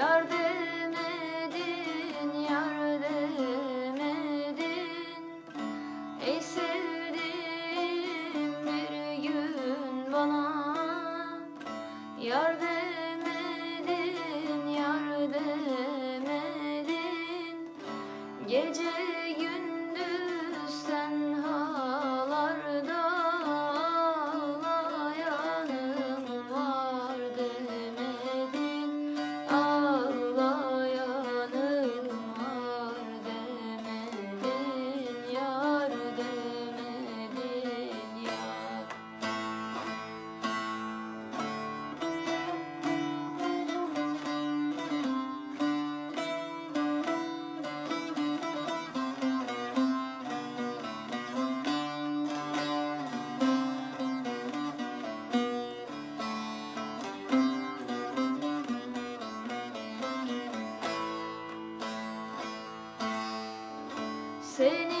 Yardım edin, yardım edin Ey bir gün bana. Yardım yardım edin Gece Seni